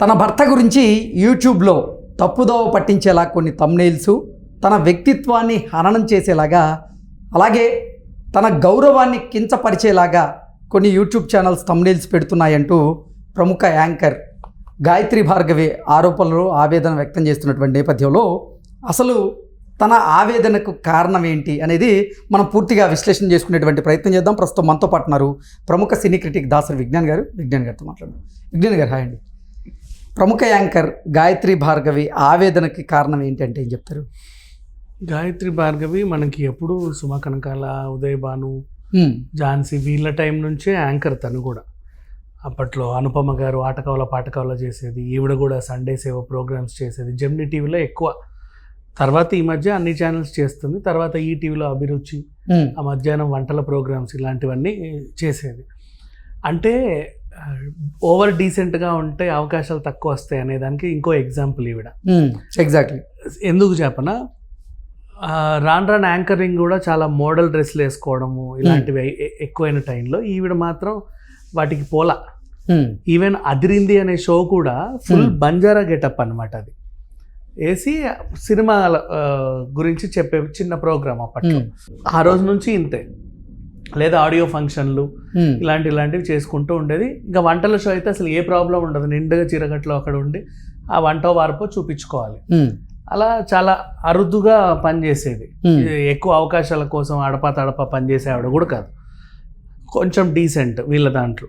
తన భర్త గురించి యూట్యూబ్లో తప్పుదోవ పట్టించేలా కొన్ని తమ్నెయిల్స్ తన వ్యక్తిత్వాన్ని హననం చేసేలాగా అలాగే తన గౌరవాన్ని కించపరిచేలాగా కొన్ని యూట్యూబ్ ఛానల్స్ తమ్నెయిల్స్ పెడుతున్నాయంటూ ప్రముఖ యాంకర్ గాయత్రి భార్గవి ఆరోపణలు ఆవేదన వ్యక్తం చేస్తున్నటువంటి నేపథ్యంలో అసలు తన ఆవేదనకు కారణం ఏంటి అనేది మనం పూర్తిగా విశ్లేషణ చేసుకునేటువంటి ప్రయత్నం చేద్దాం. ప్రస్తుతం మనతో పాటున్నారు ప్రముఖ సినీ క్రిటిక్ దాసరి విజ్ఞాన్ గారు. విజ్ఞాన్ గారితో మాట్లాడదాం. విజ్ఞాన్ గారు హాయ్ అండి. ప్రముఖ యాంకర్ గాయత్రి భార్గవి ఆవేదనకి కారణం ఏంటంటే ఏం చెప్తారు? గాయత్రి భార్గవి మనకి ఎప్పుడు సుమ కనకాల ఉదయ్ భాను ఝాన్సీ వీళ్ళ టైం నుంచే యాంకర్ తను కూడా. అప్పట్లో అనుపమ గారు ఆటకవల పాటకవల చేసేది ఈవిడ కూడా సండే సేవ ప్రోగ్రామ్స్ చేసేది. జెమిని టీవీలో ఎక్కువ. తర్వాత ఈ మధ్య అన్ని ఛానల్స్ చేస్తుంది. తర్వాత ఈ టీవీలో అభిరుచి ఆ మధ్యాహ్నం వంటల ప్రోగ్రామ్స్ ఇలాంటివన్నీ చేసేది. అంటే ఓవర్ డీసెంట్గా ఉంటే అవకాశాలు తక్కువ వస్తాయి అనే దానికి ఇంకో ఎగ్జాంపుల్ ఈవిడ. ఎగ్జాక్ట్లీ ఎందుకు చెప్పనా? రాను రాను యాంకరింగ్ కూడా చాలా మోడల్ డ్రెస్లు వేసుకోవడము ఇలాంటివి ఎ- ఎ- ఎక్కువైన టైంలో ఈవిడ మాత్రం వాటికి పోలా. ఈవెన్ అదిరింది అనే షో కూడా ఫుల్ Hmm. బంజారా గెటప్ అనమాట అది. వేసి సినిమాల గురించి చెప్పే చిన్న ప్రోగ్రామ్ అప్పట్లో. ఆ రోజు నుంచి ఇంతే. లేదా ఆడియో ఫంక్షన్లు ఇలాంటి ఇలాంటివి చేసుకుంటూ ఉండేది. ఇంకా వంటల షో అయితే అసలు ఏ ప్రాబ్లం ఉండదు. నిండుగా చీరగట్లో అక్కడ ఉండి ఆ వంట వార్పో చూపించుకోవాలి. అలా చాలా అరుదుగా పనిచేసేది. ఎక్కువ అవకాశాల కోసం అడపా తడపా పనిచేసే ఆవిడ కూడా కాదు. కొంచెం డీసెంట్ వీళ్ళ దాంట్లో.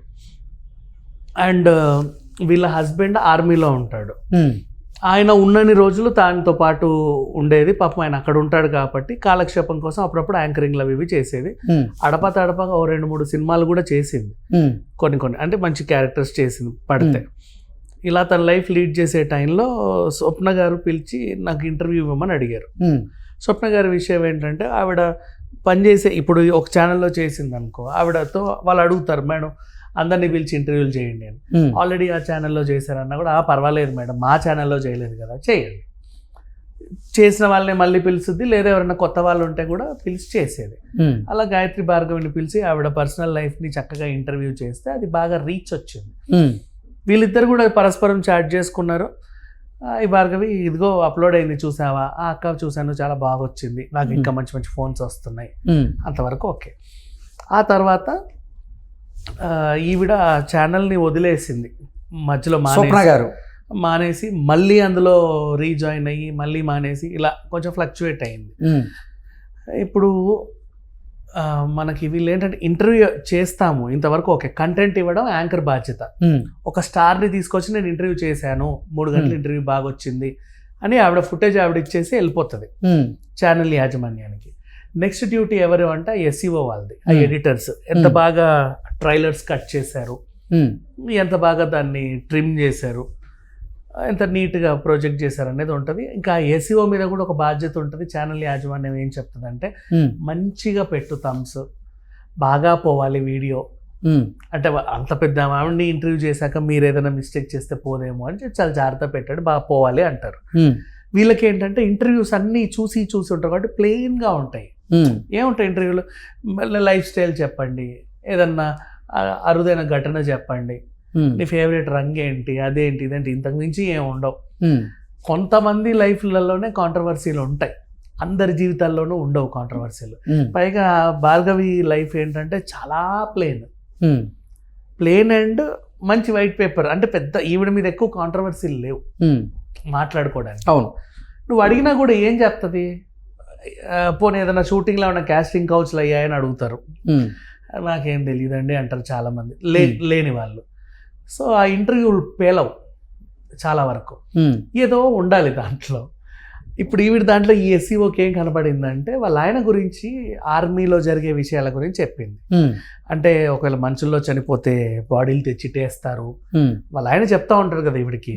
అండ్ వీళ్ళ హస్బెండ్ ఆర్మీలో ఉంటాడు. ఆయన ఉన్నన్ని రోజులు దానితో పాటు ఉండేది. పాపం ఆయన అక్కడ ఉంటాడు కాబట్టి కాలక్షేపం కోసం అప్పుడప్పుడు యాంకరింగ్లు అవి ఇవి చేసేది. అడపా తడపగా ఓ రెండు మూడు సినిమాలు కూడా చేసింది. కొన్ని కొన్ని అంటే మంచి క్యారెక్టర్స్ చేసింది పడితే. ఇలా తన లైఫ్ లీడ్ చేసే టైంలో స్వప్న గారు పిలిచి నాకు ఇంటర్వ్యూ ఇవ్వమని అడిగారు. స్వప్న గారి విషయం ఏంటంటే ఆవిడ పనిచేసే ఇప్పుడు ఒక ఛానల్లో చేసింది అనుకో ఆవిడతో వాళ్ళు అడుగుతారు మేడం అందరినీ పిలిచి ఇంటర్వ్యూలు చేయండి అని. ఆల్రెడీ ఆ ఛానల్లో చేశారన్నా కూడా "ఆ, పర్వాలేదు మేడం మా ఛానల్లో చేయలేదు కదా చేయండి. చేసిన వాళ్ళని మళ్ళీ పిలుస్తుంది లేదా ఎవరైనా కొత్త వాళ్ళు ఉంటే కూడా పిలిచి చేసేది. అలా గాయత్రి భార్గవిని పిలిచి ఆవిడ పర్సనల్ లైఫ్ని చక్కగా ఇంటర్వ్యూ చేస్తే అది బాగా రీచ్ వచ్చింది. వీళ్ళిద్దరు కూడా పరస్పరం చాట్ చేసుకున్నారు. ఈ భార్గవి ఇదిగో అప్లోడ్ అయింది చూసావా? ఆ అక్క చూశాను చాలా బాగా వచ్చింది. నాకు ఇంకా మంచి మంచి ఫోన్స్ వస్తున్నాయి. అంతవరకు ఓకే. ఆ తర్వాత ఈవిడ ఛానల్ని వదిలేసింది. మధ్యలో స్వప్న మానేసి గారు. మానేసి మళ్ళీ అందులో రీజాయిన్ అయ్యి మళ్ళీ మానేసి ఇలా కొంచెం ఫ్లక్చువేట్ అయింది. ఇప్పుడు మనకి వీళ్ళు ఏంటంటే ఇంటర్వ్యూ చేస్తాము. ఇంతవరకు ఓకే కంటెంట్ ఇవ్వడం యాంకర్ బాధ్యత. ఒక స్టార్ని తీసుకొచ్చి నేను ఇంటర్వ్యూ చేశాను. మూడు గంటల. ఇంటర్వ్యూ బాగా వచ్చింది అని ఆవిడ ఫుటేజ్ ఆవిడ ఇచ్చేసి వెళ్ళిపోతుంది. ఛానల్ యాజమాన్యానికి. నెక్స్ట్ డ్యూటీ ఎవరు అంటే ఎస్ఈఓ వాళ్ళది ఆ Hmm. ఎడిటర్స్ ఎంత Hmm. బాగా ట్రైలర్స్ కట్ చేశారు? హ్మ్, ఎంత బాగా దాన్ని ట్రిమ్ చేశారు? ఎంత నీట్గా ప్రొజెక్ట్ చేశారు అనేది ఉంటుంది. ఇంకా ఎస్ఈఓ మీద కూడా ఒక బాధ్యత ఉంటుంది. ఛానల్ యాజమాన్యం ఏం చెప్తుందంటే హ్మ్, మంచిగా పెట్టు థమ్స్ బాగా పోవాలి వీడియో. అంటే అంత పెద్ద ఆవిడని ఇంటర్వ్యూ చేశాక మీరు ఏదైనా మిస్టేక్ చేస్తే పోదేమో అని చెప్పి చాలా జాగ్రత్త పెట్టాడు. బాగా పోవాలి అంటారు. వీళ్ళకి ఏంటంటే ఇంటర్వ్యూస్ అన్నీ చూసి చూసి ఉంటారు కాబట్టి ప్లెయిన్గా ఉంటాయి. ఏముంటాయి ఇంటర్వ్యూలో? మళ్ళీ లైఫ్ స్టైల్ చెప్పండి. ఏదన్నా అరుదైన ఘటన చెప్పండి. హ్మ్, నీ ఫేవరెట్ రంగు ఏంటి? అదేంటి? ఇదేంటి? ఇంతకు మించి ఏం ఉండవు. హ్మ్, కొంతమంది లైఫ్లలోనే కాంట్రవర్సీలు ఉంటాయి. అందరి జీవితాల్లోనూ ఉండవు కాంట్రవర్సీలు పైగా భార్గవి లైఫ్ ఏంటంటే చాలా ప్లేన్ ప్లేన్ అండ్ మంచి వైట్ పేపర్ అంటే పెద్ద ఈవిడ మీద ఎక్కువ కాంట్రవర్సీలు లేవు. మాట్లాడుకోవడానికి. అవును. నువ్వు అడిగినా కూడా ఏం చెప్తుంది? పోనీ ఏదైనా షూటింగ్లో ఉన్న కాస్టింగ్ కౌచ్లు అయ్యాయని అడుగుతారు. నాకేం తెలియదండి అంటారు చాలామంది. లే. లేని వాళ్ళు. సో ఆ ఇంటర్వ్యూలు పేలవు చాలా వరకు. ఏదో ఉండాలి దాంట్లో. ఇప్పుడు ఈవిడ దాంట్లో ఈ ఎస్సీఓకి ఏం కనపడిందంటే వాళ్ళ ఆయన గురించి ఆర్మీలో జరిగే విషయాల గురించి చెప్పింది. అంటే ఒకవేళ మనుషుల్లో చనిపోతే బాడీలు తెచ్చి టేస్తారు హ్మ్, వాళ్ళ ఆయన చెప్తా ఉంటారు కదా ఈవిడికి.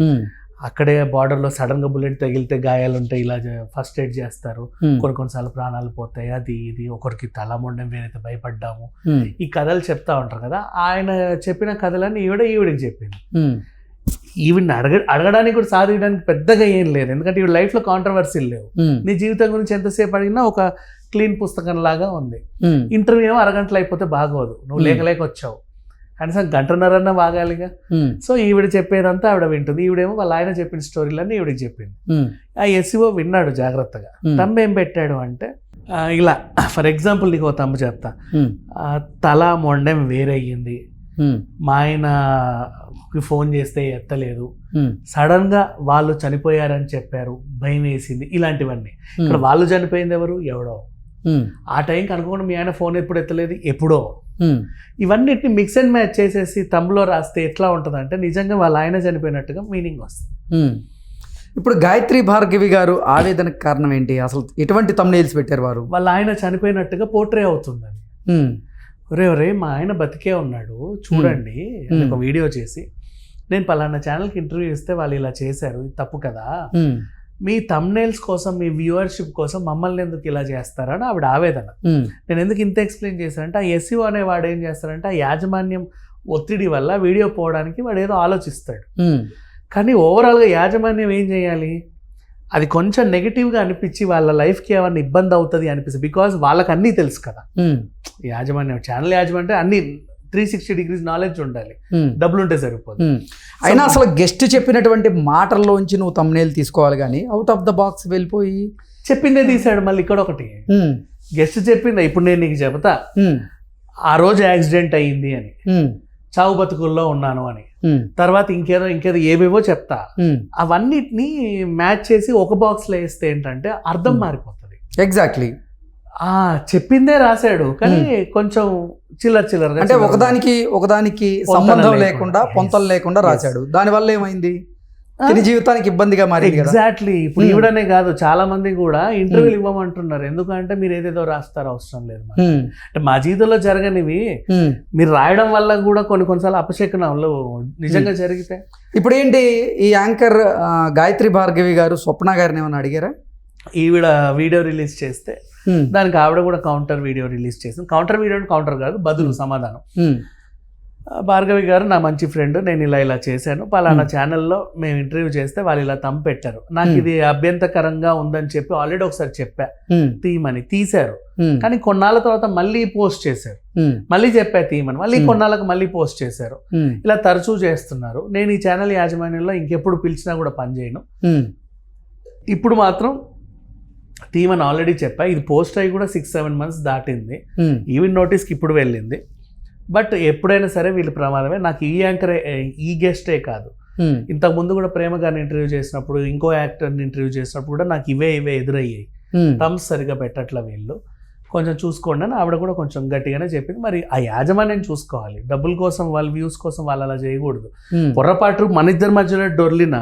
అక్కడే బార్డర్లో సడన్గా బుల్లెట్ తగిలితే గాయాలు ఉంటాయి ఇలా ఫస్ట్ ఎయిడ్ చేస్తారు. హ్మ్, కొన్ని కొన్నిసార్లు ప్రాణాలు పోతాయి. అది ఇది. ఒకరికి తల మొండం వేరైతే భయపడ్డాము. హ్మ్, ఈ కథలు చెప్తా ఉంటారు కదా. ఆయన చెప్పిన కథలన్నీ ఈవిడ ఈవిడికి చెప్పింది. హ్మ్, ఈవిడ్ని అడగ అడగడానికి కూడా సాధించడానికి పెద్దగా ఏం లేదు. ఎందుకంటే ఈవిడ లైఫ్లో కాంట్రవర్సీలు లేవు. నీ జీవితం గురించి ఎంతసేపు అడిగినా ఒక క్లీన్ పుస్తకం లాగా ఉంది ఇంటర్వ్యూ ఏమో అరగంటలో అయిపోతే బాగోదు. నువ్వు Hmm. లేక లేక వచ్చావు. కనీసం గంటన్నరన్నా వాగాలిగా. సో ఈవిడ చెప్పేదంతా ఆవిడ వింటుంది. ఈవిడేమో వాళ్ళ ఆయన చెప్పిన స్టోరీలన్నీ ఈవిడికి చెప్పింది. ఆ ఎస్ఈఓ విన్నాడు జాగ్రత్తగా. తమ్ము ఏం పెట్టాడు అంటే ఇలా ఫర్ ఎగ్జాంపుల్ నీకు తమ్ము చెప్తా. తల మొండెం వేరే అయ్యింది ఉమ్, మా ఆయనకి ఫోన్ చేస్తే ఎత్తలేదు. సడన్గా వాళ్ళు చనిపోయారని చెప్పారు. భయం వేసింది. ఇలాంటివన్నీ. ఇక్కడ వాళ్ళు చనిపోయింది ఎవరు? ఎవడో. ఆ టైంకి అనుకోకుండా మీ ఆయన ఫోన్ ఎప్పుడు ఎత్తలేదు? ఎప్పుడో. ఇవన్నిటిని మిక్స్ అండ్ మ్యాచ్ చేసేసి తమ్ములో రాస్తే ఎట్లా ఉంటుంది అంటే నిజంగా వాళ్ళ ఆయన చనిపోయినట్టుగా మీనింగ్ వస్తుంది. ఇప్పుడు గాయత్రి భార్గవి గారు ఆవేదనకు కారణం ఏంటి? అసలు ఎటువంటి తమ్నేల్స్ పెట్టారు వారు? వాళ్ళ ఆయన చనిపోయినట్టుగా పోర్ట్రే అవుతుందని. ఒరే ఒరే మా ఆయన బతికే ఉన్నాడు. చూడండి. ఒక వీడియో చేసి నేను పలానా ఛానల్కి ఇంటర్వ్యూ ఇస్తే వాళ్ళు ఇలా చేశారు. ఇది తప్పు కదా? మీ తమ్నేల్స్ కోసం మీ వ్యూవర్షిప్ కోసం మమ్మల్ని ఎందుకు ఇలా చేస్తారని ఆవిడ ఆవేదన. నేను ఎందుకు ఇంత ఎక్స్ప్లెయిన్ చేశానంటే ఆ ఎస్ఈఓ అనే వాడు ఏం చేస్తారంటే ఆ యాజమాన్యం ఒత్తిడి వల్ల వీడియో పోవడానికి వాడు ఏదో ఆలోచిస్తాడు. కానీ ఓవరాల్గా యాజమాన్యం ఏం చేయాలి? అది కొంచెం నెగిటివ్గా అనిపించి వాళ్ళ లైఫ్కి ఏమన్నా ఇబ్బంది అవుతుంది అనిపిస్తుంది బికాజ్ వాళ్ళకి అన్నీ తెలుసు కదా. యాజమాన్యం ఛానల్ యాజమాన్యం అంటే అన్ని త్రీ సిక్స్టీ డిగ్రీస్ నాలెడ్జ్ ఉండాలి. ఉమ్, డబ్బులు ఉంటే సరిపోదు. ఉమ్. అయినా అసలు గెస్ట్ చెప్పినటువంటి మాటల్లోంచి నువ్వు తమ్నేల్ తీసుకోవాలి కానీ అవుట్ ఆఫ్ ద బాక్స్ వెళ్ళిపోయి చెప్పిందే తీసాడు మళ్ళీ ఇక్కడ ఒకటి. ఉమ్, గెస్ట్ చెప్పిందా? ఇప్పుడు నేను నీకు చెబుతా. ఆ రోజు యాక్సిడెంట్ అయ్యింది అని. చావు బతుకుల్లో ఉన్నాను అని. తర్వాత ఇంకేదో ఇంకేదో ఏవేవో చెప్తా. అవన్నిటిని మ్యాచ్ చేసి ఒక బాక్స్లో వేస్తే ఏంటంటే అర్థం మారిపోతుంది. ఎగ్జాక్ట్లీ చెప్పిందే రాశాడు. కానీ కొంచెం చిల్లర చిల్లరగా అంటే. ఒకదానికి ఒకదానికి సంబంధం లేకుండా. పొంతలు లేకుండా. రాశాడు దానివల్ల ఏమైంది? తిని జీవితానికి ఇబ్బందిగా మారింది కదా ఎగ్జాక్ట్లీ ఇప్పుడు Hmm. ఈవిడనే కాదు చాలా మంది కూడా ఇంటర్వ్యూలు ఇవ్వమంటున్నారు ఎందుకంటే మీరు ఏదేదో రాస్తారు అవసరం లేదు. ఉమ్, అంటే మా జీవితంలో జరగనివి. మీరు రాయడం వల్ల కూడా కొన్ని కొన్నిసార్లు అపశకునాలు నిజంగా జరిగితే ఇప్పుడు ఏంటి ఈ యాంకర్ గాయత్రి భార్గవి గారు స్వప్న గారిని ఏమైనా అడిగారా ఈవిడ వీడియో రిలీజ్ చేస్తే దానికి ఆవిడ కూడా కౌంటర్ వీడియో రిలీజ్ చేసింది. కౌంటర్ వీడియో కౌంటర్ కాదు బదులు సమాధానం. ఉమ్, ఆ, భార్గవి గారు నా మంచి ఫ్రెండ్ నేను ఇలా ఇలా చేశాను. పలానా Hmm. ఛానల్లో మేము ఇంటర్వ్యూ చేస్తే వాళ్ళు ఇలా తమ్ పెట్టారు. నాకు Hmm. ఇది అభ్యంతకరంగా ఉందని చెప్పి ఆల్రెడీ ఒకసారి చెప్పా. తీయమని తీశారు. కానీ కొన్నాళ్ళ తర్వాత మళ్ళీ పోస్ట్ చేశారు. మళ్ళీ చెప్పా తీయమని మళ్ళీ Hmm. కొన్నాళ్ళకి మళ్ళీ పోస్ట్ చేశారు. ఇలా తరచూ చేస్తున్నారు. నేను ఈ ఛానల్ యాజమాన్యంలో ఇంకెప్పుడు పిలిచినా కూడా పనిచేయను ఇప్పుడు మాత్రం తీయమని ఆల్రెడీ చెప్పా. ఇది పోస్ట్ అయ్యి కూడా సిక్స్ సెవెన్ మంత్స్ దాటింది. ఈవెన్ నోటీస్కి ఇప్పుడు వెళ్ళింది. బట్ ఎప్పుడైనా సరే వీళ్ళు ప్రమాదమే. నాకు ఈ యాంకరే ఈ గెస్టే కాదు. ఉమ్, ఇంతకు ముందు కూడా ప్రేమ గారిని ఇంటర్వ్యూ చేసినప్పుడు ఇంకో యాక్టర్ని ఇంటర్వ్యూ చేసినప్పుడు కూడా నాకు ఇవే ఇవే ఎదురయ్యాయి. థమ్స్ సరిగా పెట్టట్ల వీళ్ళు. కొంచెం చూసుకోండి అని ఆవిడ కూడా కొంచెం గట్టిగానే చెప్పింది. మరి ఆ యాజమాన్యం చూసుకోవాలి. డబ్బుల కోసం వాళ్ళ వ్యూస్ కోసం వాళ్ళు అలా చేయకూడదు. పొరపాటు మన ఇద్దరి మధ్యలో డొర్లిన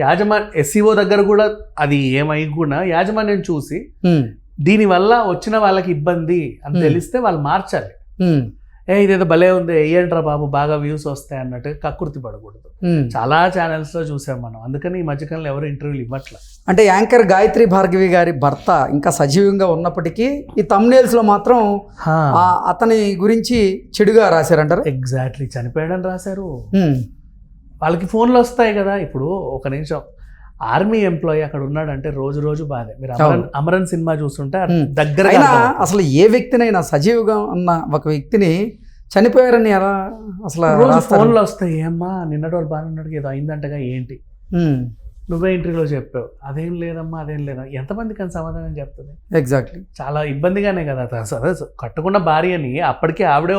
యాజమాన్ ఎస్సీఓ దగ్గర కూడా అది ఏమై కూడా యాజమాన్యం చూసి ఉమ్, దీనివల్ల వచ్చిన వాళ్ళకి ఇబ్బంది అని. తెలిస్తే వాళ్ళు మార్చాలి. ఏ ఇదేదో భలే ఉంది వేయంట్రా బాబు బాగా వ్యూస్ వస్తాయి అన్నట్టుగా కక్కుర్తి పడకూడదు. చాలా ఛానల్స్లో చూసాం మనం అందుకని ఈ మధ్యకాలంలో ఎవరు ఇంటర్వ్యూలు ఇవ్వట్లే. అంటే యాంకర్ గాయత్రి భార్గవి గారి భర్త ఇంకా సజీవంగా ఉన్నప్పటికీ ఈ thumbnails లో మాత్రం అతని గురించి చెడుగా రాశారంటారు? ఎగ్జాక్ట్లీ చనిపోయాడని రాశారు. వాళ్ళకి ఫోన్లు వస్తాయి కదా ఇప్పుడు ఒక నిమిషం. ఆర్మీ ఎంప్లాయీ అక్కడ ఉన్నాడంటే రోజు రోజు బాధే. మీరు అమరన్ అమరన్ సినిమా చూస్తుంటే. దగ్గర అయినా అసలు ఏ వ్యక్తినైనా సజీవంగా ఉన్న ఒక వ్యక్తిని చనిపోయారని ఎలా అసలు? ఫోన్లు వస్తాయి ఏమ్మా నిన్నటి వాళ్ళు బాగా ఉన్నాడు ఏదో అయిందంటగా ఏంటి? నువ్వే ఇంటర్వ్యూలో చెప్పావు. అదేం లేదమ్మా అదేం లేదా. ఎంతమందికి అని సమాధానం చెప్తుంది? ఎగ్జాక్ట్లీ చాలా ఇబ్బందిగానే కదా. అదే కట్టుకున్న భార్యని అప్పటికే ఆవిడే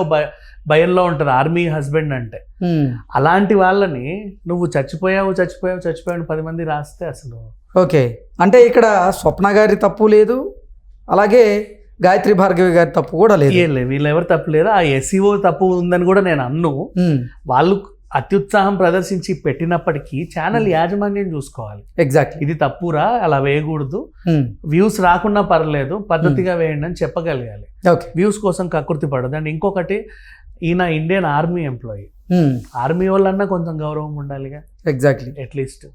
భయంలో ఉంటుంది. ఆర్మీ హస్బెండ్ అంటే. ఉమ్, అలాంటి వాళ్ళని నువ్వు చచ్చిపోయావు చచ్చిపోయావు చచ్చిపోయావు అని పది మంది రాస్తే అసలు ఓకే అంటే ఇక్కడ స్వప్న గారి తప్పు లేదు. అలాగే గాయత్రి భార్గవి గారి తప్పు కూడా లేదు. వీళ్ళు ఎవరు తప్పు లేదు. ఆ ఎస్ఈఓ తప్పు ఉందని కూడా నేను అన్ను. ఉమ్, వాళ్ళు అత్యుత్సాహం ప్రదర్శించి పెట్టినప్పటికీ ఛానల్ యాజమాన్యం చూసుకోవాలి. ఎగ్జాక్ట్లీ ఇది తప్పురా? అలా వేయకూడదు. ఉమ్, వ్యూస్ రాకున్నా పర్లేదు పద్ధతిగా వేయండి అని చెప్పగలగాలి. ఓకే వ్యూస్ కోసం కకృతి పడదు. అండ్ ఇంకొకటి ఈయన ఇండియన్ ఆర్మీ ఎంప్లాయీ. ఆర్మీ వాళ్ళన్నా కొంచెం గౌరవం ఉండాలిగా. Exactly at least.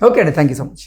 ఓకే అండి. Thank you so much